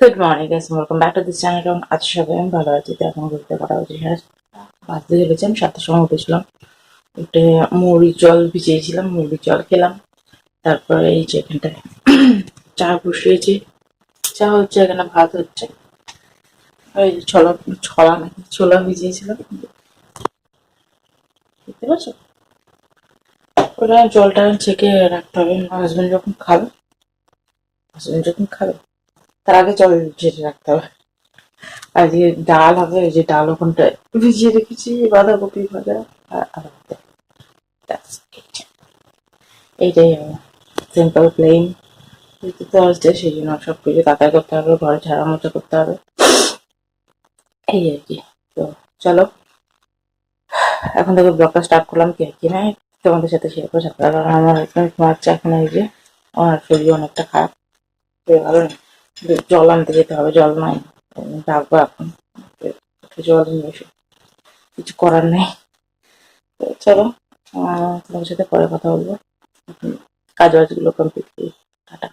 Good morning guys welcome back to this channel এবং আজ সবাই আমি ভালো আছি তো এখন ঘুরতে করা হচ্ছে হ্যাঁ বাঁচতে চলেছি আমি সাতটার সময় উঠেছিলাম। উঠে মুড়ি জল ভিজিয়েছিলাম, মুড়ি জল খেলাম। তারপরে এই যে এখানটায় চা বসিয়েছি। চা হচ্ছে, এখানে ভাত হচ্ছে। ওই ছোলা, ছলা নাকি ছোলা ভিজিয়েছিলাম। দেখতে পাচ্ছ? ওটা জলটা ছেঁকে রাখতে হবে। হাজবেন্ড যখন খাবে হাজবেন্ড যখন খাবে তার আগে জল ঝেড়ে রাখতে হবে। আর যে ডাল হবে, ওই যে ডাল ওখানটা ভিজিয়ে রেখেছি বাঁধাকপি ভাজা আর. এইটাই সিম্পল প্লেন যেহেতু থার্সডে সেই জন্য সব কিছু তাকাই করতে হবে, ঘরে ঝাড়া মোছা করতে হবে। এই আর কি। তো চলো। এখন থেকে ব্লগটা স্টার্ট করলাম কি কি না, তোমাদের সাথে শেয়ার করে কারণ আমার একদম ঘুমাচ্ছে এখন এই যে। আমার শরীর অনেকটা খারাপ। তো ভালো নেই জল আনতে যেতে হবে, জল নাই। ডাকবো এখন। জল নিয়ে কিছু করার নেই। চলো তোমার সাথে পরে কথা বলব। কাজ বাজগুলো কমপ্লিট করি। টাটা।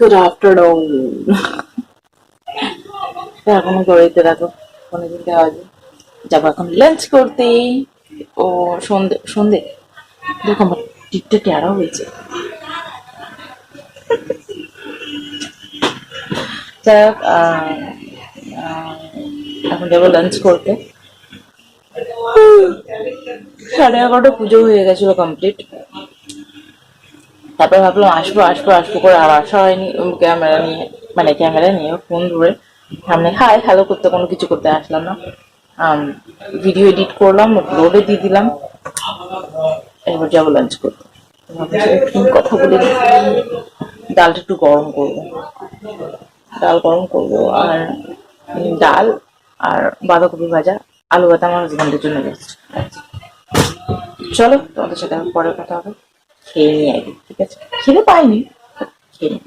গুড আফটারনুন এখনও গড়িতে রাখো অনেকদিন দেওয়া আছে যাব এখন লাঞ্চ করতে। ও, সন্ধে সন্ধে। দেখো আমার টিকটা ট্যাড়া হয়েছে। যাই হোক এখন যাব লাঞ্চ করতে। সাড়ে এগারোটা পুজো হয়ে গেছিল কমপ্লিট তারপরে ভাবলাম আসব আসব আসব করে আর আসা হয়নি। ক্যামেরা নিয়ে মানে ক্যামেরা নিয়ে ফোন ধরে সামনে হাই হ্যালো করতে, কোনো কিছু করতে আসলাম না। ভিডিও এডিট করলাম আপলোডে দিয়ে দিলাম। এরপর যাব লাঞ্চ করতে। কথা বলে। ডালটা একটু গরম করব। ডাল গরম করব আর ডাল আর বাঁধাকপি ভাজা, আলু ভাজা আমার হাজব্যান্ডের জন্য চলো, তোমাদের সাথে পরে কথা হবে। খেয়ে নিই আগে ঠিক আছে? খিদে পাইনি খেয়ে নিই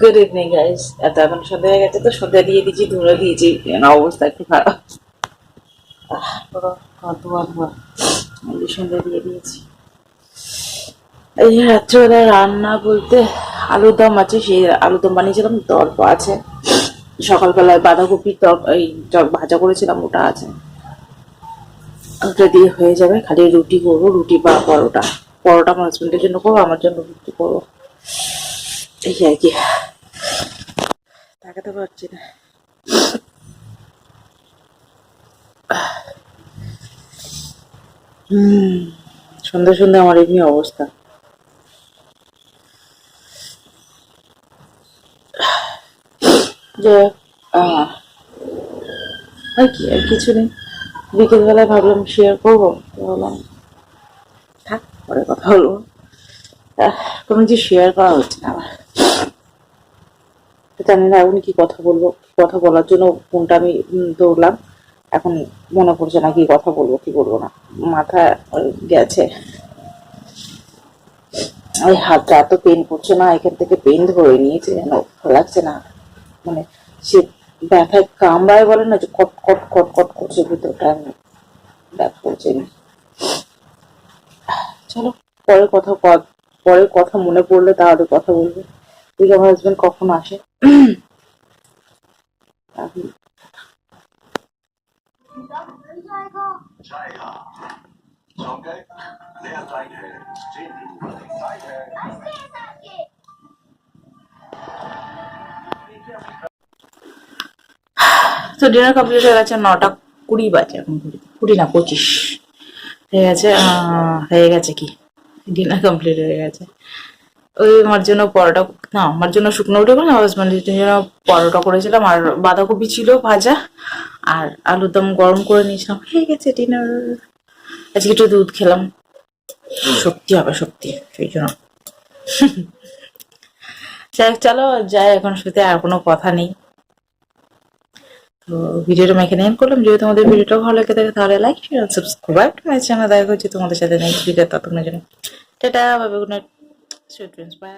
গুড ইভিনিং গাইস এত এখন সন্ধ্যা হয়ে গেছে, তো সন্ধ্যা দিয়ে দিয়েছি, ধুলো দিয়েছি। অবস্থা একটু খারাপ। সন্ধ্যা দিয়ে দিয়েছি। এই রাত্রে রান্না বলতে আলুর দম আছে, সেই আলুর দম বানিয়েছিলাম, তো আছে। সকালবেলায় বাঁধাকপির টক, এই ভাজা করেছিলাম, ওটা আছে। ওটা দিয়ে হয়ে যাবে, খালি রুটি করব, রুটি বা পরোটা। পরোটা আমার হাজবেন্ডের জন্য করব, আমার জন্য রুটি করব। এই আর কি। তাকাতে পারছি না। হুম, সন্ধ্যা সন্ধ্যা আমার এমনি অবস্থা। যে আর কি, আর কিছু নেই। বিকেলবেলায় ভাবলাম শেয়ার করব ভাবলাম, থাক, পরে কথা বলব। কোনো কিছু শেয়ার করা হচ্ছে না আমার। জানি না এখন কি কথা বলব কথা বলার জন্য ফোনটা আমি দৌড়লাম এখন মনে পড়ছে না কি কথা বলব, কি বলব না। মাথা গেছে। ওই হাতটা এত পেন করছে না এখান থেকে পেন ধরে নিয়েছে যেন ভালো লাগছে না মানে সে ব্যথায় কামড়ায় বলে না যে কট কট কট কট করছে ভিতরটা আমি ব্যথা করছে না চলো পরে কথা ক- পরে কথা মনে পড়লে তাহলে কথা বলবো দেখি আমার হাজবেন্ড কখন আসে এখন जाएगा তো ডিনার কমপ্লিট হয়ে গেছে নটা কুড়ি বাজে এখন কুড়ি কুড়ি না, পঁচিশ। হয়ে গেছে হয়ে গেছে কি? ডিনার কমপ্লিট হয়ে গেছে। ওই আমার জন্য পরোটা, না, আমার জন্য শুকনো উঠে করলাম হাজব্যান্ডের জন্য পরোটা করেছিলাম, আর বাঁধাকপি ছিল ভাজা, আর আলুর দম গরম করে নিয়েছিলাম। হয়ে গেছে ডিনার আজকে একটু দুধ খেলাম। সত্যি হবে, সত্যি, সেই জন্য। চলো, যাই, এখন শুতে আর কোনো কথা নেই। তো ভিডিওটা আমি এখানে এন্ড করলাম। যদি তোমাদের ভিডিওটা ভালো লেগে থাকে, তাহলে like share subscribe to my channel দেখা হচ্ছে তোমাদের সাথে নেক্সট ভিডিও ততক্ষণের জন্য, tata bye good night sweet bye